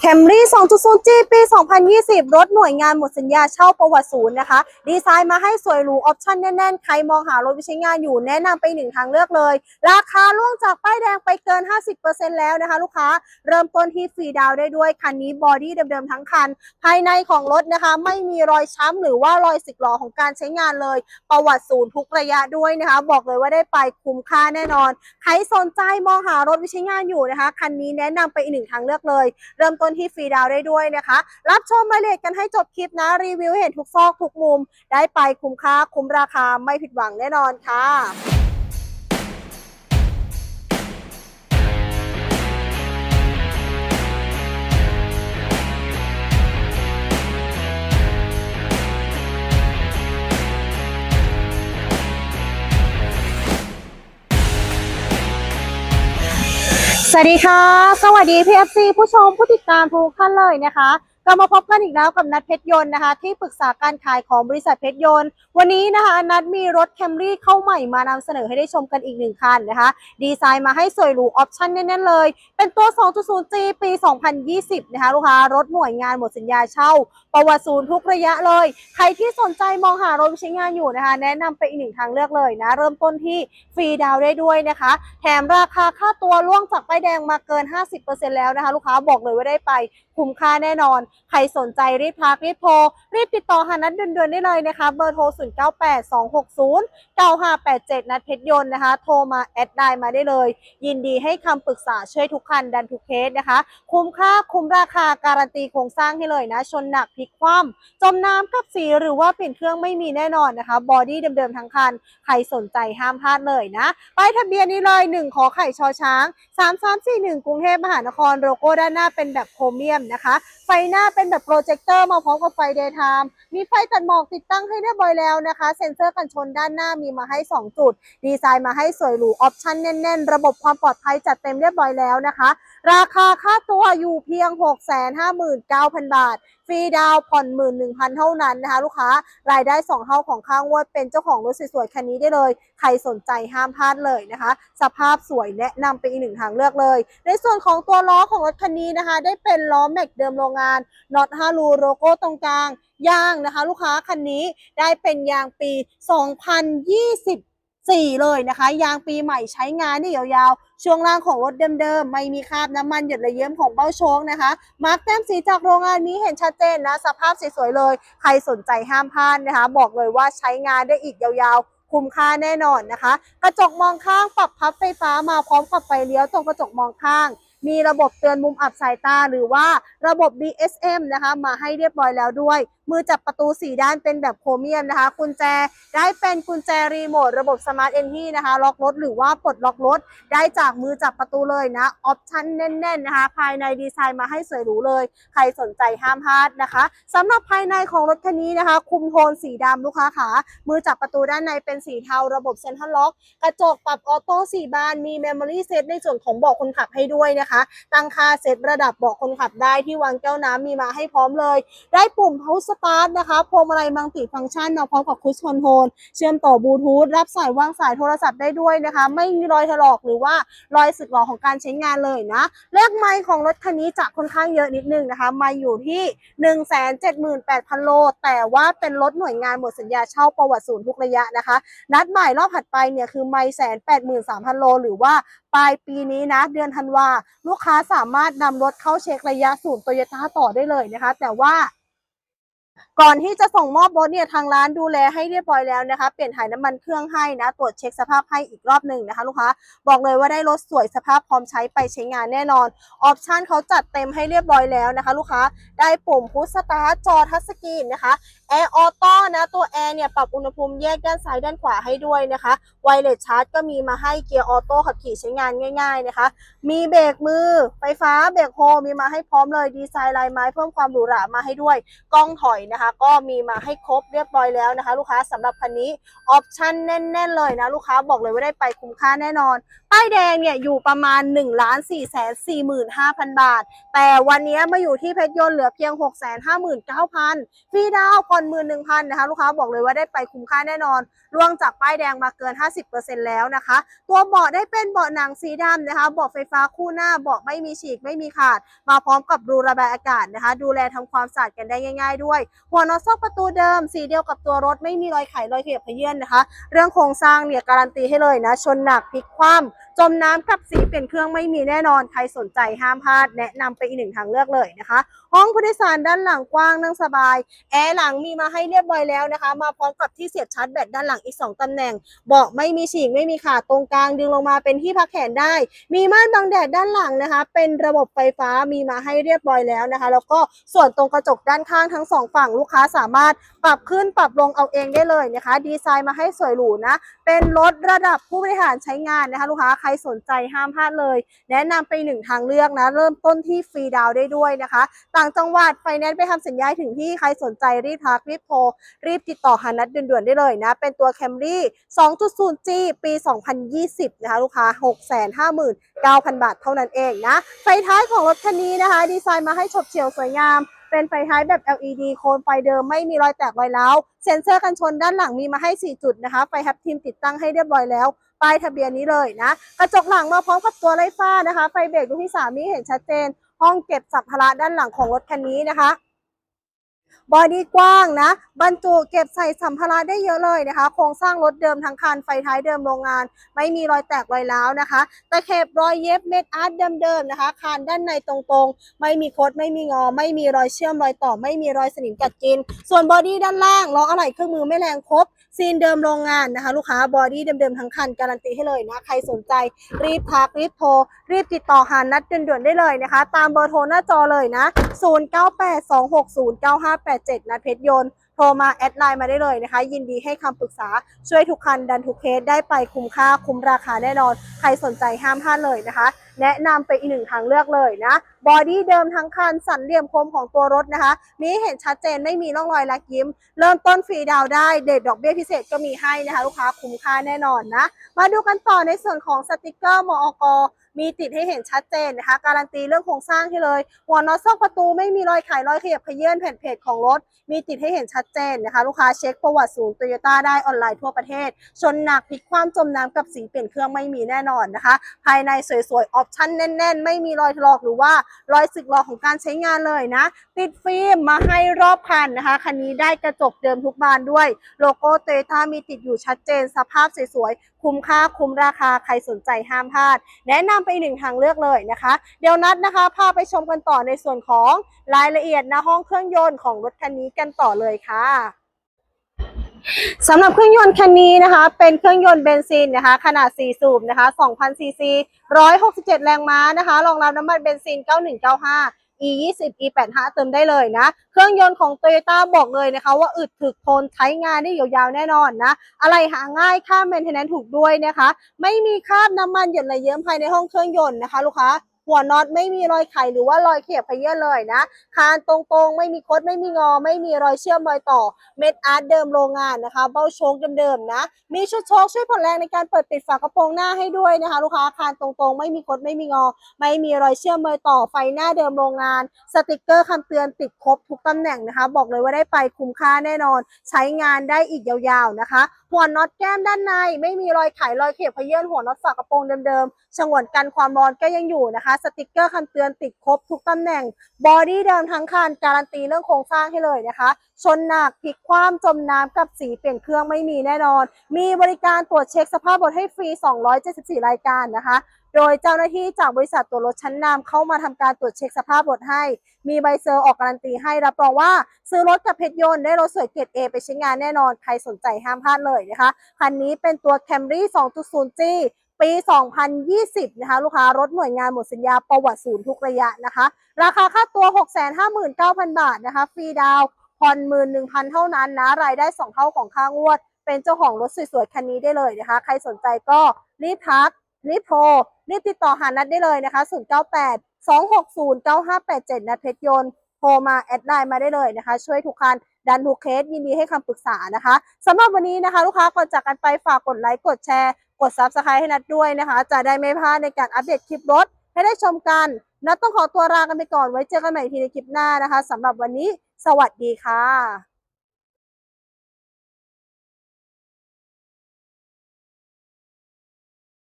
แคมรี่ 2.0G ปี2020 รถหน่วยงานหมดสัญญาเช่าประวัติศูนย์นะคะ ดีไซน์มาให้สวยหรูออปชั่นแน่นๆ ใครมองหารถไปใช้งานอยู่แนะนำไปหนึ่งทางเลือกเลย ราคาล่วงจากป้ายแดงไปเกิน 50%แล้วนะคะ ลูกค้าเริ่มต้นที่ฟรีดาวน์ได้ด้วย คันนี้บอดี้เดิมๆทั้งคัน ภายในของรถนะคะ ไม่มีรอยช้ำหรือว่ารอยสึกหรอของการใช้งานเลย ประวัติศูนย์ทุกระยะด้วยนะคะ บอกเลยว่าได้ไปคุ้มค่าแน่นอน ใครสนใจมองหารถไปใช้งานอยู่นะคะคันนี้แนะนำไปอีกหนึ่งทางเลือกเลย เริ่มต้นที่ฟรีดาวได้ด้วยนะคะ รับชมรายละเอียดกันให้จบคลิปนะ รีวิวเห็นทุกซอกทุกมุม ได้ไปคุ้มค่าคุ้มราคาไม่ผิดหวังแน่นอนค่ะ สวัสดีค่ะ สวัสดีพีเอฟซีผู้ชมผู้ติดตามทุกท่านเลยนะคะ กลับมาพบกันอีกแล้วกับนัดเพชรยนต์นะคะ ที่ปรึกษาการขายของบริษัทเพชรยนต์ วันนี้นะคะนัดมีรถแคมรี่เข้าใหม่มานำเสนอให้ได้ชมกันอีกหนึ่งคันนะคะ ดีไซน์มาให้สวยหรูออปชั่นแน่นๆเลย เป็นตัว 2.0G ปี 2020 นะคะลูกค้ารถหน่วยงานหมดสัญญาเช่า ประวัติศูนย์ทุกระยะเลย ใครที่สนใจมองหารถใช้งานอยู่นะคะ แนะนำไปอีกหนึ่งทางเลือกเลยนะ เริ่มต้นที่ฟรีดาวได้ด้วยนะคะ แถมราคาค่าตัวล่วงจากป้ายแดงมาเกิน 50%แล้วนะคะ ลูกค้าบอกเลยว่าได้ไปคุ้มค่าแน่นอนใครสนใจรีบทักรีบโทรรีบติดต่อหานัดเดือนๆได้เลยนะคะ เบอร์โทร 0982609587 นัดเพชรยนต์นะคะ โทรมาแอดไลน์มาได้เลย ยินดีให้คำปรึกษาช่วยทุกคันดันทุกเคสนะคะ คุ้มค่าคุ้มราคาการันตีโครงสร้างให้เลยนะ ชนหนักพลิกคว่ำจมน้ำกับสีหรือว่าเปลี่ยนเครื่องไม่มีแน่นอนนะคะ บอดี้เดิมๆทั้งคัน ใครสนใจห้ามพลาดเลยนะป้ายทะเบียนนี้เลย 1 ขอไข่ชอช้าง 3341 กรุงเทพมหานครโลโก้ด้านหน้าเป็นแบบโครเมียมนะคะ ไฟหน้าเป็นแบบโปรเจคเตอร์มาพร้อมกับไฟเดย์ไทม์มีไฟตัดหมอกติดตั้งให้เรียบร้อยแล้วนะคะ เซ็นเซอร์กันชนด้านหน้ามีมาให้ 2 จุด ดีไซน์มาให้สวยหรูออปชั่นแน่น ๆ ระบบความปลอดภัยจัดเต็มเรียบร้อยแล้วนะคะ ราคาค่าตัวอยู่เพียง 659,000 บาท ฟรีดาวผ่อน์ผ่อน11,000เท่านั้นนะคะ ลูกค้ารายได้ 2 เท่าของข้างวดเป็นเจ้าของรถสวยๆคันนี้ได้เลย ใครสนใจห้ามพลาดเลยนะคะ สภาพสวยแนะนำเป็นอีกหนึ่งทางเลือกเลย ในส่วนของตัวล้อของรถคันนี้นะคะ ได้เป็นล้อแม็กเดิมโรงงานน็อต5รูโลโก้ตรงกลางยางนะคะ ลูกค้าคันนี้ได้เป็นยางปี 2024เลยนะคะ ยางปีใหม่ใช้งานได้ยาวๆ ช่วงล่างของรถเดิมๆ ไม่มีคราบน้ำมันหยดระเยิ้มของเบ้าโชคนะคะ มาร์กแต้มสีจากโรงงานนี้เห็นชัดเจนนะ สภาพสวยๆเลย ใครสนใจห้ามพลาดนะคะ บอกเลยว่าใช้งานได้อีกยาวๆ คุ้มค่าแน่นอนนะคะ กระจกมองข้างปรับพับไฟฟ้ามาพร้อมกับไฟเลี้ยวตรงกระจกมองข้างมีระบบเตือนมุมอับสายตาหรือว่าระบบ BSM นะคะ มาให้เรียบร้อยแล้วด้วย มือจับประตู 4 ด้านเป็นแบบโครเมียมนะคะ กุญแจได้เป็นกุญแจรีโมทระบบสมาร์ทเอนที่นะคะ ล็อกรถหรือว่าปลดล็อกรถได้จากมือจับประตูเลยนะ ออปชั่นแน่น ๆ นะคะ ภายในดีไซน์มาให้สวยหรูเลย ใครสนใจห้ามพลาดนะคะสำหรับภายในของรถคันนี้นะคะ คุมโทนสีดำลูกค้าขามือจับประตูด้านในเป็นสีเทาระบบเซ็นทรัลล็อก กระจกปรับออโต้สี่บานมีเมมโมรี่เซตในส่วนของเบาะคนขับให้ด้วยนะคะ ตั้งค่าเซตระดับเบาะคนขับได้ที่วางแก้วน้ำมีมาให้พร้อมเลย ได้ปุ่ม House Start นะคะพวงมาลัยมังติฟังก์ชันมาพร้อมกับคุชคอนโทรลเชื่อมต่อบลูทูธรับสายวางสายโทรศัพท์ได้ด้วยนะคะ ไม่มีรอยถลอกหรือว่ารอยสึกหรอของการใช้งานเลยนะเลขไมล์ของรถคันนี้จะค่อนข้างเยอะนิดนึงนะคะมาอยู่ที่ 178,000 โล แต่ว่าเป็นรถหน่วยงานหมดสัญญาเช่าประวัติศูนย์ทุกระยะนะคะ นัดหมายรอบถัดไปเนี่ยคือไม่แสนแปดหมื่นสามพันโล หรือว่าปลายปีนี้นะ เดือนธันวาลูกค้าสามารถนำรถเข้าเช็คระยะศูนย์โตโยต้าต่อได้เลยนะคะ แต่ว่า ก่อนที่จะส่งมอบรถเนี่ยทางร้านดูแลให้เรียบร้อยแล้วนะคะ เปลี่ยนถ่ายน้ำมันเครื่องให้นะ ตรวจเช็คสภาพให้อีกรอบหนึ่งนะคะ ลูกค้าบอกเลยว่าได้รถสวยสภาพพร้อมใช้ไปใช้งานแน่นอนออปชันเขาจัดเต็มให้เรียบร้อยแล้วนะคะ ลูกค้าได้ปุ่มพุชสตาร์ทจอทัชสกรีนนะคะ แอร์ออโต้นะตัวแอร์เนี่ยปรับอุณหภูมิแยกด้านซ้ายด้านขวาให้ด้วยนะคะไวเลสชาร์จก็มีมาให้เกียร์ออโต้ขับขี่ใช้งานง่าย ๆนะคะ มีเบรกมือไฟฟ้าเบรกโฮมีมาให้พร้อมเลยดีไซน์ลายไม้เพิ่มความหรูหรามาให้ด้วยกล้องถอยนะคะ ก็มีมาให้ครบเรียบร้อยแล้วนะคะ ลูกค้าสำหรับคันนี้ออปชั่นแน่น ๆ เลยนะลูกค้าบอกเลยว่าได้ไปคุ้มค่าแน่นอนป้ายแดงเนี่ยอยู่ประมาณ1นึ่งล้านสี่แสนสี่หมื่นห้าพันบาท แต่วันนี้มาอยู่ที่เพชรยนต์เหลือเพียง6กแสนห้าหมื่นเก้าพันฟรีดาวน์ผ่อนหมื่นหนึ่งพันนะคะลูกค้าบอกเลยว่าได้ไปคุ้มค่าแน่นอนล่วงจากป้ายแดงมาเกิน 50%แล้วนะคะ ตัวเบาะได้เป็นเบาะหนังสีดำนะคะเบาะไฟฟ้าคู่หน้าเบาะไม่มีฉีกไม่มีขาด มาพร้อมกับรูระบายอากาศนะคะ ดูแลทำความสะอาดกันได้ง่าย ๆ ด้วย หัวน็อตซอกประตูเดิม สีเดียวกับตัวรถไม่มีรอยไขรอยเขียบขยื่นนะคะ เรื่องโครงสร้างเนี่ยการันตีให้เลยนะ ชนหนักพลิกคว่ำจมน้ำกับสีเปลี่ยนเครื่องไม่มีแน่นอนใครสนใจห้ามพลาดแนะนำไปอีกหนึ่งทางเลือกเลยนะคะห้องผู้โดยสารด้านหลังกว้างนั่งสบาย แอร์หลังมีมาให้เรียบร้อยแล้วนะคะ มาพร้อมกับที่เสียบชาร์จแบตด้านหลังอีก 2ตำแหน่ง เบาะไม่มีฉีกไม่มีขาดตรงกลางดึงลงมาเป็นที่พักแขนได้ มีม่านบังแดดด้านหลังนะคะ เป็นระบบไฟฟ้ามีมาให้เรียบร้อยแล้วนะคะ แล้วก็ส่วนตรงกระจกด้านข้างทั้งสองฝั่งลูกค้าสามารถปรับขึ้นปรับลงเอาเองได้เลยนะคะ ดีไซน์มาให้สวยหรูนะ เป็นรถระดับผู้บริหารใช้งานนะคะ ลูกค้าใครสนใจห้ามพลาดเลย แนะนำไปหนึ่งทางเลือกนะ เริ่มต้นที่ฟรีดาวได้ด้วยนะคะต่างจังหวัดไฟแนนซ์ไปทำสัญญาถึงที่ใครสนใจรีบทักรีบโทรรีบติดต่อหานัดด่วนๆได้เลยนะ เป็นตัว Camry 2.0G ปี 2020 นะคะลูกค้า 659,000 บาทเท่านั้นเองนะ ไฟท้ายของรถคันนี้นะคะ ดีไซน์มาให้ฉบเฉี่ยวสวยงามเป็นไฟท้ายแบบ LED โคมไฟเดิมไม่มีรอยแตกรอยร้าวเซ็นเซอร์กันชนด้านหลังมีมาให้ 4 จุดนะคะ ไฟแฮปทีมติดตั้งให้เรียบร้อยแล้วป้ายทะเบียนนี้เลยนะ กระจกหลังมาพร้อมกับตัวไล่ฟ้านะคะ ไฟเบรกลูกที่สามีเห็นชัดเจน ห้องเก็บสัมภาระด้านหลังของรถคันนี้นะคะบอดี้กว้างนะ บรรจุเก็บใส่สัมภาระได้เยอะเลยนะคะ โครงสร้างรถเดิมทั้งคันไฟท้ายเดิมโรงงาน ไม่มีรอยแตกรอยร้าวนะคะตะเข็บรอยเย็บเม็ดอาร์ตเดิมๆนะคะคานด้านในตรงๆ ไม่มีคดไม่มีงอ ไม่มีรอยเชื่อมรอยต่อ ไม่มีรอยสนิมกัดกิน ส่วนบอดี้ด้านล่างล้ออะไหล่เครื่องมือไม่แรงครบ ซีนเดิมโรงงานนะคะลูกค้าบอดี้เดิมๆทั้งคันการันตีให้เลยนะใครสนใจรีบทักรีบโทร รีบติดต่อหานัดด่วนๆได้เลยนะคะ ตามเบอร์โทรหน้าจอเลยนะ 0982609587 นัดเพชรยนต์โทรมาแอดไลน์มาได้เลยนะคะ ยินดีให้คำปรึกษาช่วยทุกคันดันทุกเคสได้ไปคุ้มค่าคุ้มราคาแน่นอน ใครสนใจห้ามพลาดเลยนะคะ แนะนำไปอีกหนึ่งทางเลือกเลยนะบอดี้เดิมทั้งคันสันเหลี่ยมคมของตัวรถนะคะ มีเห็นชัดเจนไม่มีร่องรอยลักยิ้ม เริ่มต้นฟรีดาวได้เด็ดดอกเบี้ยพิเศษก็มีให้นะคะ ลูกค้าคุ้มค่าแน่นอนนะ มาดูกันต่อในส่วนของสติกเกอร์มอก มีติดให้เห็นชัดเจนนะคะ การันตีเรื่องโครงสร้างให้เลย หัวน็อตซอกประตูไม่มีรอยไขรอยขยับขยื่นแผ่นเพจของรถ มีติดให้เห็นชัดเจนนะคะ ลูกค้าเช็คประวัติศูนย์โตโยต้าได้ออนไลน์ทั่วประเทศ ชนหนักพลิกความจมน้ำกับสีเปลี่ยนเครื่องไม่มีแน่นอนนะคะ ภายในสวยๆ ออปชั่นแน่น ๆ ไม่มีรอยถลอกหรือว่ารอยสึกหรอของการใช้งานเลยนะ ติดฟิล์มมาให้รอบคันนะคะคันนี้ได้กระจกเดิมทุกบานด้วย โลโก้โตโยต้ามีติดอยู่ชัดเจนสภาพสวยๆคุ้มค่าคุ้มราคาใครสนใจห้ามพลาด แนะนำไปอีกหนึ่งทางเลือกเลยนะคะ เดี๋ยวนัดนะคะพาไปชมกันต่อในส่วนของรายละเอียดนะห้องเครื่องยนต์ของรถคันนี้กันต่อเลยค่ะสำหรับเครื่องยนต์คันนี้นะคะ เป็นเครื่องยนต์เบนซินนะคะ ขนาด 4 สูบนะคะ2,000ซีซี167 แรงม้านะคะรองรับน้ำมันเบนซิน 9195 e 20 e 85เติมได้เลยนะ เครื่องยนต์ของ t o y ยต้าบอกเลยนะคะ ว่าอึดถึกทนใช้งานได้ยาวๆแน่นอนนะ อะไรหาง่ายค่าเมนเทนแนนถูกด้วยนะคะ ไม่มีคราบน้ำมันหยดไหลเยิ้มภายในห้องเครื่องยนต์นะคะ ลูกค้า หัวน็อตไม่มีรอยไขหรือว่ารอยเขียบขยื่นเลยนะ คานตรงๆ ไม่มีคดไม่มีงอ ไม่มีรอยเชื่อมรอยต่อ เม็ดอาร์ตเดิมโรงงานนะคะ เบ้าโชคเดิมๆนะ มีชุดโชคช่วยผ่อนแรงในการเปิดปิดฝากระโปรงหน้าให้ด้วยนะคะ ลูกค้าคานตรงๆ ไม่มีคดไม่มีงอ ไม่มีรอยเชื่อมรอยต่อไฟหน้าเดิมโรงงาน สติกเกอร์คำเตือนติดครบทุกตำแหน่งนะคะ บอกเลยว่าได้ไปคุ้มค่าแน่นอน ใช้งานได้อีกยาวๆนะคะหัวน็อตแก้มด้านใน ไม่มีรอยไขรอยเขียบขยื่นหัวน็อตฝากระโปรงเดิมๆฉงวนกันความร้อนก็ยังอยู่นะคะสติกเกอร์คำเตือนติดครบทุกตำแหน่ง บอดี้เดิมทั้งคันการันตีเรื่องโครงสร้างให้เลยนะคะ ชนหนักพลิกคว่ำจมน้ำกับสีเปลี่ยนเครื่องไม่มีแน่นอน มีบริการตรวจเช็คสภาพรถให้ฟรี 274 รายการนะคะโดยเจ้าหน้าที่จากบริษัทตัวรถชั้นนำเข้ามาทำการตรวจเช็คสภาพรถให้ มีใบเซอร์ออกการันตีให้รับรองว่า ซื้อรถกับเพชรยนต์ได้รถสวยเกรด A ไปใช้งานแน่นอน ใครสนใจห้ามพลาดเลยนะคะ คันนี้เป็นตัว Camry 2.0G ปี 2020 นะคะ ลูกค้ารถหน่วยงานหมดสัญญาประวัติศูนย์ทุกระยะนะคะ ราคาค่าตัว 659,000 บาทนะคะ ฟรีดาวน์ผ่อน11,000เท่านั้นนะ รายได้ 2 เท่าของค่างวด เป็นเจ้าของรถสวยๆ คันนี้ได้เลยนะคะ ใครสนใจก็รีบทัก รีบโทร รีบติดต่อหานัดได้เลยนะคะ 098 260 9587 นัดเพชรยนต์โทรมาแอดไลน์มาได้เลยนะคะ ช่วยทุกคันดันทุกเคสยินดีให้คำปรึกษานะคะสำหรับวันนี้นะคะ ลูกค้าก่อนจากกันไปฝากกดไลค์กดแชร์ กด Subscribe ให้นัดด้วยนะคะ จะได้ไม่พลาดในการอัปเดตคลิปรถให้ได้ชมกัน นัดต้องขอตัวลากันไปก่อนไว้เจอกันใหม่ทีในคลิปหน้านะคะสำหรับวันนี้ สวัสดีค่ะ